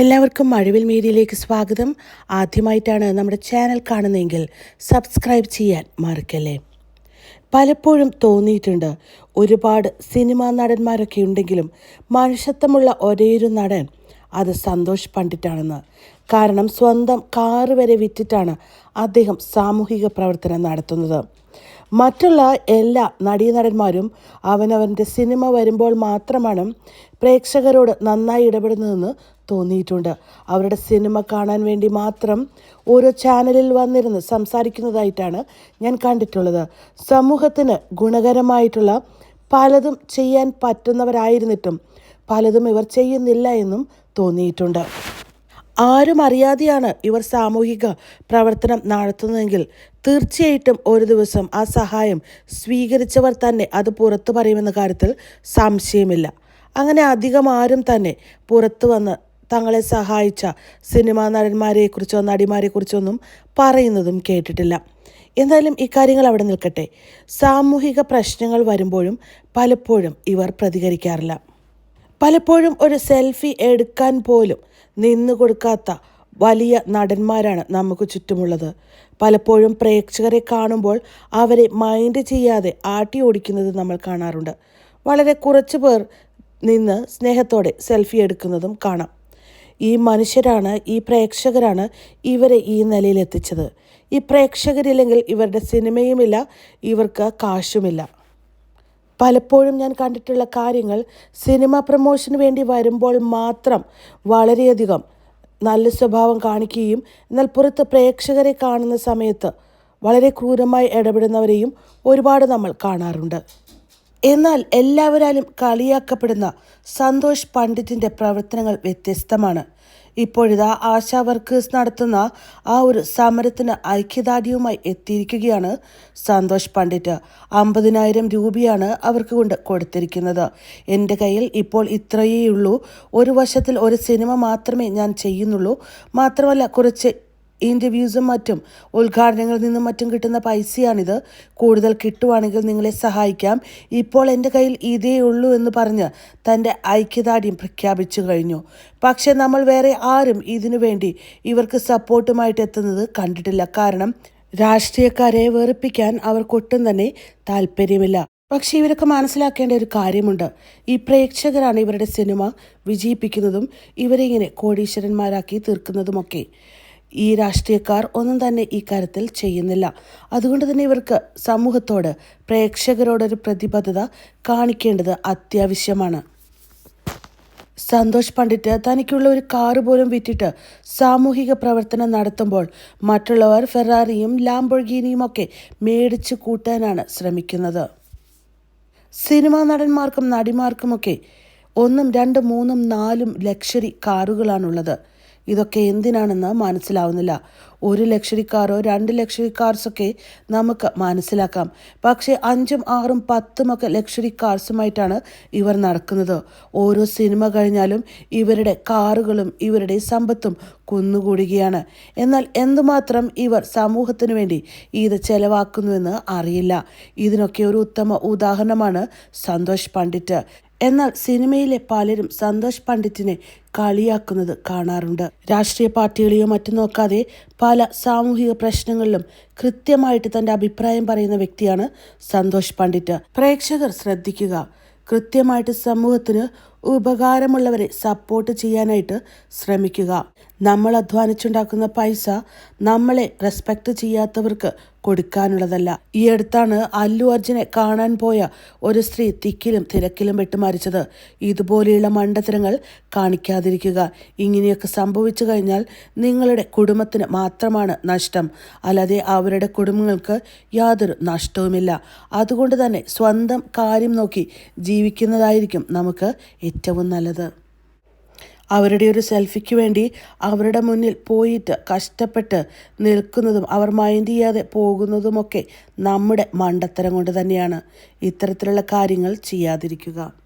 എല്ലാവർക്കും മഴവിൽ മീഡിയയിലേക്ക് സ്വാഗതം. ആദ്യമായിട്ടാണ് നമ്മുടെ ചാനൽ കാണുന്നതെങ്കിൽ സബ്സ്ക്രൈബ് ചെയ്യാൻ മറക്കല്ലേ? പലപ്പോഴും തോന്നിയിട്ടുണ്ട് ഒരുപാട് സിനിമാ നടന്മാരൊക്കെ ഉണ്ടെങ്കിലും മനുഷ്യത്വമുള്ള ഒരേയൊരു നടൻ അത് സന്തോഷ് പണ്ഡിറ്റാണെന്ന്. കാരണം സ്വന്തം കാറ് വരെ വിറ്റിട്ടാണ് അദ്ദേഹം സാമൂഹിക പ്രവർത്തനം നടത്തുന്നത്. മറ്റുള്ള എല്ലാ നടീനടന്മാരും അവനവന്റെ സിനിമ വരുമ്പോൾ മാത്രമാണ് പ്രേക്ഷകരോട് നന്നായി ഇടപെടുന്നതെന്ന് തോന്നിയിട്ടുണ്ട്. അവരുടെ സിനിമ കാണാൻ വേണ്ടി മാത്രം ഓരോ ചാനലിൽ വന്നിരുന്ന് സംസാരിക്കുന്നതായിട്ടാണ് ഞാൻ കണ്ടിട്ടുള്ളത്. സമൂഹത്തിന് ഗുണകരമായിട്ടുള്ള പലതും ചെയ്യാൻ പറ്റുന്നവരായിരുന്നിട്ടും പലതും ഇവർ ചെയ്യുന്നില്ല എന്നും തോന്നിയിട്ടുണ്ട്. ആരും അറിയാതെയാണ് ഇവർ സാമൂഹിക പ്രവർത്തനം നടത്തുന്നതെങ്കിൽ തീർച്ചയായിട്ടും ഒരു ദിവസം ആ സഹായം സ്വീകരിച്ചവർ തന്നെ അത് പുറത്തു പറയുമെന്ന കാര്യത്തിൽ സംശയമില്ല. അങ്ങനെ അധികം ആരും തന്നെ പുറത്തു വന്ന് തങ്ങളെ സഹായിച്ച സിനിമാ നടന്മാരെക്കുറിച്ചോ നടിമാരെക്കുറിച്ചൊന്നും പറയുന്നതും കേട്ടിട്ടില്ല. എന്തായാലും ഇക്കാര്യങ്ങൾ അവിടെ നിൽക്കട്ടെ. സാമൂഹിക പ്രശ്നങ്ങൾ വരുമ്പോഴും പലപ്പോഴും ഇവർ പ്രതികരിക്കാറില്ല. പലപ്പോഴും ഒരു സെൽഫി എടുക്കാൻ പോലും നിന്നു കൊടുക്കാത്ത വലിയ നടന്മാരാണ് നമുക്ക് ചുറ്റുമുള്ളത്. പലപ്പോഴും പ്രേക്ഷകരെ കാണുമ്പോൾ അവരെ മൈൻഡ് ചെയ്യാതെ ആട്ടി ഓടിക്കുന്നത് നമ്മൾ കാണാറുണ്ട്. വളരെ കുറച്ച് പേർ നിന്ന് സ്നേഹത്തോടെ സെൽഫി എടുക്കുന്നതും കാണാം. ഈ മനുഷ്യരാണ് ഈ പ്രേക്ഷകരാണ് ഇവരെ ഈ നിലയിലെത്തിച്ചത്. ഈ പ്രേക്ഷകരില്ലെങ്കിൽ ഇവരുടെ സിനിമയുമില്ല ഇവർക്ക് കാശുമില്ല. പലപ്പോഴും ഞാൻ കണ്ടിട്ടുള്ള കാര്യങ്ങൾ സിനിമ പ്രമോഷന് വേണ്ടി വരുമ്പോൾ മാത്രം വളരെയധികം നല്ല സ്വഭാവം കാണിക്കുകയും എന്നാൽ പുറത്ത് പ്രേക്ഷകരെ കാണുന്ന സമയത്ത് വളരെ ക്രൂരമായി ഇടപെടുന്നവരെയും ഒരുപാട് നമ്മൾ കാണാറുണ്ട്. എന്നാൽ എല്ലാവരാലും കളിയാക്കപ്പെടുന്ന സന്തോഷ് പണ്ഡിറ്റിന്റെ പ്രവർത്തനങ്ങൾ വ്യത്യസ്തമാണ്. ഇപ്പോഴിതാ ആശാ വർക്കേഴ്സ് നടത്തുന്ന ആ ഒരു സമരത്തിന് ഐക്യദാർഢ്യവുമായി എത്തിയിരിക്കുകയാണ് സന്തോഷ് പണ്ഡിറ്റ്. അമ്പതിനായിരം രൂപയാണ് അവർക്ക് കൊണ്ട് കൊടുത്തിരിക്കുന്നത്. എന്റെ കയ്യിൽ ഇപ്പോൾ ഇത്രയേ ഉള്ളൂ ഒരു വർഷത്തിൽ ഒരു സിനിമ മാത്രമേ ഞാൻ ചെയ്യുന്നുള്ളൂ. മാത്രമല്ല കുറച്ച് ഇന്റർവ്യൂസും മറ്റും. ഉദ്ഘാടനങ്ങളിൽ നിന്നും മറ്റും കിട്ടുന്ന പൈസയാണിത്. കൂടുതൽ കിട്ടുവാണെങ്കിൽ നിങ്ങളെ സഹായിക്കാം. ഇപ്പോൾ എന്റെ കയ്യിൽ ഇതേ ഉള്ളൂ എന്ന് പറഞ്ഞ് തന്റെ ഐക്യദാർഢ്യം പ്രഖ്യാപിച്ചു കഴിഞ്ഞു. പക്ഷേ നമ്മൾ വേറെ ആരും ഇതിനു വേണ്ടി ഇവർക്ക് സപ്പോർട്ടുമായിട്ട് എത്തുന്നത് കണ്ടിട്ടില്ല. കാരണം രാഷ്ട്രീയക്കാരെ വെറുപ്പിക്കാൻ അവർക്കൊട്ടും തന്നെ താല്പര്യമില്ല. പക്ഷേ ഇവരൊക്കെ മനസ്സിലാക്കേണ്ട ഒരു കാര്യമുണ്ട്. ഈ പ്രേക്ഷകരാണ് ഇവരുടെ സിനിമ വിജയിപ്പിക്കുന്നതും ഇവരെ ഇങ്ങനെ കോടീശ്വരന്മാരാക്കി തീർക്കുന്നതുമൊക്കെ. ഈ രാഷ്ട്രീയക്കാർ ഒന്നും തന്നെ ഈ കാര്യത്തിൽ ചെയ്യുന്നില്ല. അതുകൊണ്ട് തന്നെ ഇവർക്ക് സമൂഹത്തോട് പ്രേക്ഷകരോടൊരു പ്രതിബദ്ധത കാണിക്കേണ്ടത് അത്യാവശ്യമാണ്. സന്തോഷ് പണ്ഡിറ്റ് തനിക്കുള്ള ഒരു കാറ് പോലും വിറ്റിട്ട് സാമൂഹിക പ്രവർത്തനം നടത്തുമ്പോൾ മറ്റുള്ളവർ ഫെറാറിയും ലാംബോർഗീനിയും ഒക്കെ മേടിച്ചു കൂട്ടാനാണ് ശ്രമിക്കുന്നത്. സിനിമാ നടന്മാർക്കും നടിമാർക്കുമൊക്കെ ഒന്നും രണ്ടും മൂന്നും നാലും ലക്ഷറി കാറുകളാണുള്ളത്. ഇതൊക്കെ എന്തിനാണെന്ന് മനസ്സിലാവുന്നില്ല. ഒരു ലക്ഷറി കാറോ രണ്ട് ലക്ഷറി കാർസൊക്കെ നമുക്ക് മനസ്സിലാക്കാം. പക്ഷേ അഞ്ചും ആറും പത്തുമൊക്കെ ലക്ഷറി കാർസുമായിട്ടാണ് ഇവർ നടക്കുന്നത്. ഓരോ സിനിമ കഴിഞ്ഞാലും ഇവരുടെ കാറുകളും ഇവരുടെ സമ്പത്തും കുന്നുകൂടുകയാണ്. എന്നാൽ എന്തുമാത്രം ഇവർ സമൂഹത്തിനു വേണ്ടി ഇത് ചെലവാക്കുന്നുവെന്ന് അറിയില്ല. ഇതിനൊക്കെ ഒരു ഉത്തമ ഉദാഹരണമാണ് സന്തോഷ് പണ്ഡിറ്റ്. എന്നാൽ സിനിമയിലെ പലരും സന്തോഷ് പണ്ഡിറ്റിനെ കളിയാക്കുന്നത് കാണാറുണ്ട്. രാഷ്ട്രീയ പാർട്ടികളെയോ മറ്റു നോക്കാതെ പല സാമൂഹിക പ്രശ്നങ്ങളിലും കൃത്യമായിട്ട് തന്റെ അഭിപ്രായം പറയുന്ന വ്യക്തിയാണ് സന്തോഷ് പണ്ഡിറ്റ്. പ്രേക്ഷകർ ശ്രദ്ധിക്കുക കൃത്യമായിട്ട് സമൂഹത്തിന് ഉപകാരമുള്ളവരെ സപ്പോർട്ട് ചെയ്യാനായിട്ട് ശ്രമിക്കുക. നമ്മൾ അധ്വാനിച്ചുണ്ടാക്കുന്ന പൈസ നമ്മളെ റെസ്പെക്ട് ചെയ്യാത്തവർക്ക് കൊടുക്കാനുള്ളതല്ല. ഈ അടുത്താണ് അല്ലു അർജുനെ കാണാൻ പോയ ഒരു സ്ത്രീ തിക്കിലും തിരക്കിലും വിട്ടു മരിച്ചത്. ഇതുപോലെയുള്ള മണ്ടത്തരങ്ങൾ കാണിക്കാതിരിക്കുക. ഇങ്ങനെയൊക്കെ സംഭവിച്ചു കഴിഞ്ഞാൽ നിങ്ങളുടെ കുടുംബത്തിന് മാത്രമാണ് നഷ്ടം. അല്ലാതെ അവരുടെ കുടുംബങ്ങൾക്ക് യാതൊരു നഷ്ടവുമില്ല. അതുകൊണ്ട് തന്നെ സ്വന്തം കാര്യം നോക്കി ജീവിക്കുന്നതായിരിക്കും നമുക്ക് ഏറ്റവും നല്ലത്. അവരുടെ ഒരു സെൽഫിക്ക് വേണ്ടി അവരുടെ മുന്നിൽ പോയിട്ട് കഷ്ടപ്പെട്ട് നിൽക്കുന്നതും അവർ മൈൻഡ് ചെയ്യാതെ പോകുന്നതുമൊക്കെ നമ്മുടെ മണ്ടത്തരം കൊണ്ട് തന്നെയാണ്. ഇത്തരത്തിലുള്ള കാര്യങ്ങൾ ചെയ്യാതിരിക്കുക.